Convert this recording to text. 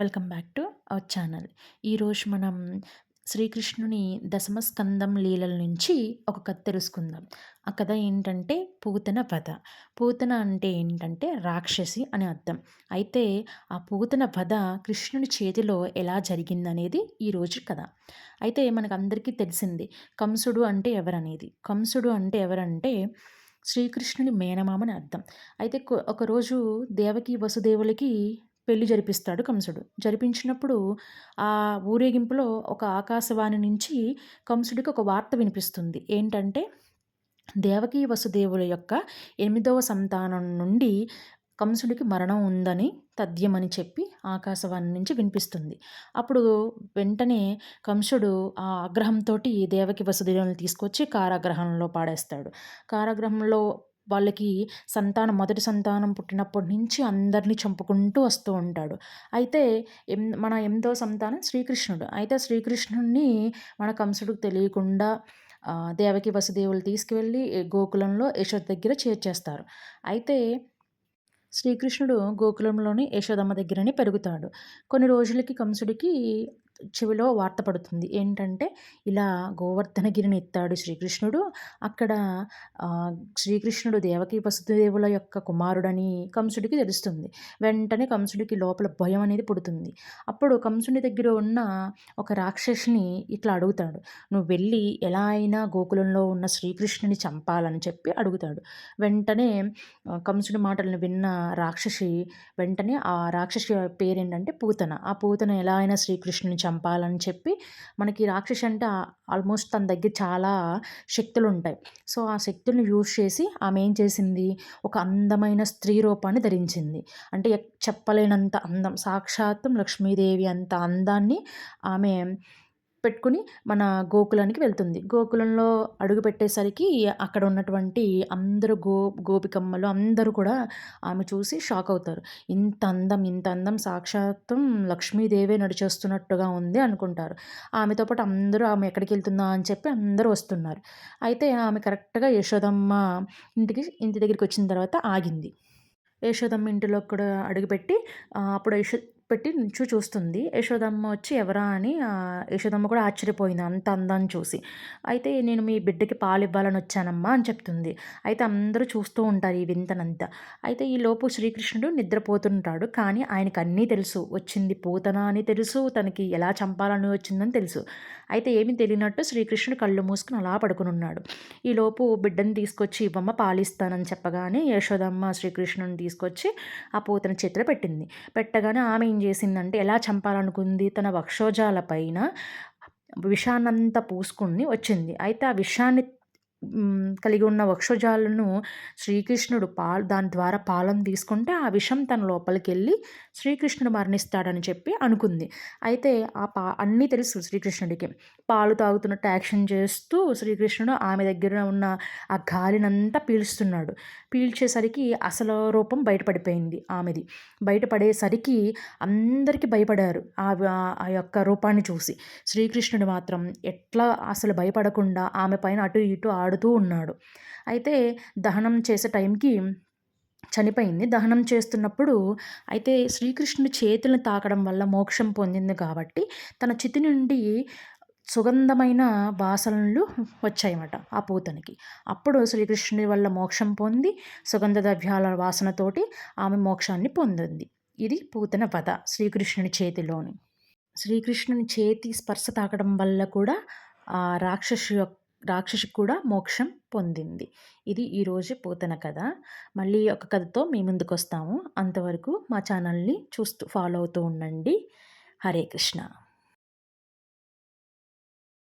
Welcome back to our channel. ఈరోజు మనం శ్రీకృష్ణుని దశమ స్కందం లీలల నుంచి ఒక కథ తెలుసుకుందాం. ఆ కథ ఏంటంటే పూతన వధ. పూతన అంటే ఏంటంటే రాక్షసి అని అర్థం. అయితే ఆ పూతన వధ కృష్ణుని చేతిలో ఎలా జరిగిందనేది ఈరోజు కథ. అయితే మనకు అందరికీ తెలిసింది కంసుడు అంటే ఎవరనేది? కంసుడు అంటే ఎవరంటే శ్రీకృష్ణుని మేనమామని అర్థం. అయితే ఒకరోజు దేవకి వసుదేవులకి పెళ్ళి జరిపిస్తాడు కంసుడు. జరిపించినప్పుడు ఆ ఊరేగింపులో ఒక ఆకాశవాణి నుంచి కంసుడికి ఒక వార్త వినిపిస్తుంది. ఏంటంటే దేవకీ వసుదేవుల యొక్క ఎనిమిదవ సంతానం నుండి కంసుడికి మరణం ఉందని తథ్యమని చెప్పి ఆకాశవాణి నుంచి వినిపిస్తుంది. అప్పుడు వెంటనే కంసుడు ఆ ఆగ్రహంతో దేవకి వసుదేవులను తీసుకొచ్చి కారాగ్రహంలో పాడేస్తాడు. కారాగ్రహంలో వాళ్ళకి సంతానం మొదటి సంతానం పుట్టినప్పటి నుంచి అందరినీ చంపుకుంటూ వస్తూ ఉంటాడు. అయితే ఎం మన ఎంతో సంతానం శ్రీకృష్ణుడు. అయితే శ్రీకృష్ణుడిని మన కంసుడికి తెలియకుండా దేవకి వసుదేవులు తీసుకువెళ్ళి గోకులంలో యశోద దగ్గర చేర్చేస్తారు. అయితే శ్రీకృష్ణుడు గోకులంలోని యశోదమ్మ దగ్గరనే పెరుగుతాడు. కొన్ని రోజులకి కంసుడికి చెవిలో వార్త పడుతుంది. ఏంటంటే ఇలా గోవర్ధనగిరిని ఎత్తాడు శ్రీకృష్ణుడు. అక్కడ శ్రీకృష్ణుడు దేవకి వసుదేవుల యొక్క కుమారుడని కంసుడికి తెలుస్తుంది. వెంటనే కంసుడికి లోపల భయం అనేది పుడుతుంది. అప్పుడు కంసుడి దగ్గర ఉన్న ఒక రాక్షసుని ఇట్లా అడుగుతాడు. నువ్వు వెళ్ళి ఎలా అయినా గోకులంలో ఉన్న శ్రీకృష్ణుని చంపాలని చెప్పి అడుగుతాడు. వెంటనే కంసుడి మాటలను విన్న రాక్షసి వెంటనే ఆ రాక్షసి పేరేంటంటే పూతన. ఆ పూతన ఎలా అయినా శ్రీకృష్ణుని చంపాలని చెప్పి మనకి రాక్షసి అంటే ఆల్మోస్ట్ తన దగ్గర చాలా శక్తులు ఉంటాయి సో ఆ శక్తులను యూజ్ చేసి ఆమె ఏం చేసింది? ఒక అందమైన స్త్రీ రూపాన్ని ధరించింది. అంటే చెప్పలేనంత అందం సాక్షాత్తం లక్ష్మీదేవి అంత అందాన్ని ఆమె పెట్టుకుని మన గోకులానికి వెళ్తుంది. గోకులంలో అడుగు పెట్టేసరికి అక్కడ ఉన్నటువంటి అందరూ గో గోపికమ్మలు అందరూ కూడా ఆమె చూసి షాక్ అవుతారు. ఇంత అందం ఇంత అందం సాక్షాత్తం లక్ష్మీదేవే నడిచేస్తున్నట్టుగా ఉంది అనుకుంటారు. ఆమెతో పాటు అందరూ ఆమె ఎక్కడికి వెళ్తుందా అని చెప్పి అందరూ వస్తున్నారు. అయితే ఆమె కరెక్ట్గా యశోదమ్మ ఇంటికి ఇంటి దగ్గరికి వచ్చిన తర్వాత ఆగింది. యశోదమ్మ ఇంటిలో కూడా అడుగుపెట్టి అప్పుడు యశో పెట్టి నుంచు చూస్తుంది. యశోదమ్మ వచ్చి ఎవరా అని? యశోదమ్మ కూడా ఆశ్చర్యపోయింది. అంత అందాన్ని చూసి. అయితే నేను మీ బిడ్డకి పాలు ఇవ్వాలని వచ్చానమ్మా అని చెప్తుంది. అయితే అందరూ చూస్తూ ఉంటారు ఈ వింతనంతా. అయితే ఈ లోపు శ్రీకృష్ణుడు నిద్రపోతుంటాడు. కానీ ఆయనకు అన్నీ తెలుసు. వచ్చింది పూతన అని తెలుసు. తనకి ఎలా చంపాలని వచ్చిందని తెలుసు. అయితే ఏమి తెలియనట్టు శ్రీకృష్ణుడు కళ్ళు మూసుకుని అలా పడుకుని ఉన్నాడు. ఈలోపు బిడ్డని తీసుకొచ్చి ఇవ్వమ్మ పాలిస్తానని చెప్పగానే యశోదమ్మ శ్రీకృష్ణుని తీసుకొచ్చి ఆ పూతన చేతిలో పెట్టింది. పెట్టగానే ఆమె ఏం చేసిందంటే ఎలా చంపాలనుకుంది తన వక్షోజాల పైన విషాన్నంతా పూసుకుని వచ్చింది. అయితే ఆ విషాన్ని కలిగి ఉన్న వక్షజాలను శ్రీకృష్ణుడు పాలు దాని ద్వారా పాలన తీసుకుంటే ఆ విషం తన లోపలికి వెళ్ళి శ్రీకృష్ణుడు మరణిస్తాడని చెప్పి అనుకుంది. అయితే ఆ పా అన్నీ తెలుసు శ్రీకృష్ణుడికి. పాలు తాగుతున్నట్టు యాక్షన్ చేస్తూ శ్రీకృష్ణుడు ఆమె దగ్గర ఉన్న ఆ గాలినంతా పీల్చుతున్నాడు పీల్చేసరికి అసలు రూపం బయటపడిపోయింది ఆమెది. బయటపడేసరికి అందరికీ భయపడారు ఆ ఆ యొక్క రూపాన్ని చూసి. శ్రీకృష్ణుడు మాత్రం ఎట్లా అసలు భయపడకుండా ఆమె పైన అటు ఇటు ఆడుతూ ఉన్నాడు. అయితే దహనం చేసే టైంకి చనిపోయింది. దహనం చేస్తున్నప్పుడు అయితే శ్రీకృష్ణుని చేతులను తాకడం వల్ల మోక్షం పొందింది కాబట్టి తన చితి నుండి సుగంధమైన వాసనలు వచ్చాయన్నమాట ఆ పూతనికి. అప్పుడు శ్రీకృష్ణుని వల్ల మోక్షం పొంది సుగంధ ద్రవ్యాల వాసనతోటి ఆమె మోక్షాన్ని పొందింది. ఇది పూతన వధ శ్రీకృష్ణుని చేతిలోని. శ్రీకృష్ణుని చేతి స్పర్శ తాకడం వల్ల కూడా ఆ రాక్షసు యొక్క రాక్షసి కూడా మోక్షం పొందింది. ఇది ఈరోజు పోతన కథ. మళ్ళీ ఒక కథతో మీ ముందుకు వస్తాము అంతవరకు మా ఛానల్ని చూస్తూ ఫాలో అవుతూ ఉండండి. హరే కృష్ణ.